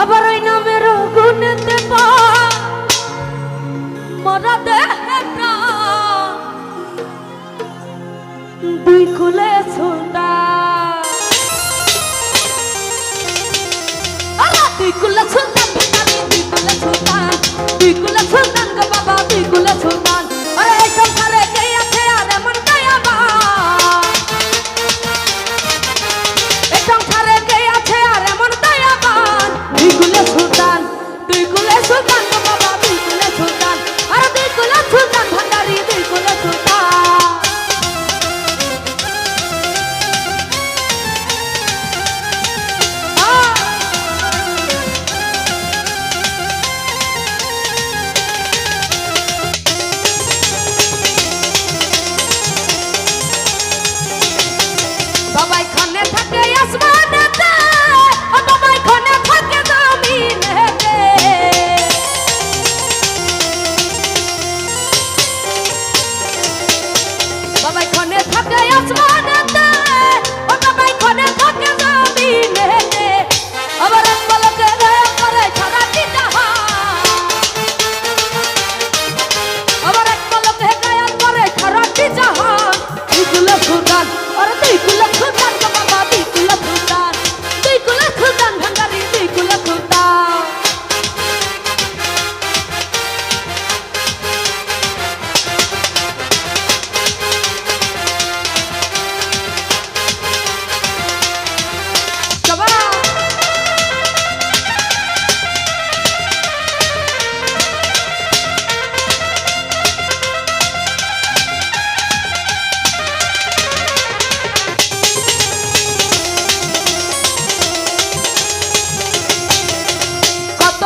আবার ওই নামের গুণেতে পা। মরা দেহটা দুই খুলে ছোটা। দুই খুলে ছোটা দুই খুলে ছোটা। দুই খুলে ছোটা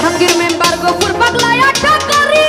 জাহাঙ্গীর মেম্বার গফুর পাগলায় আটা করি।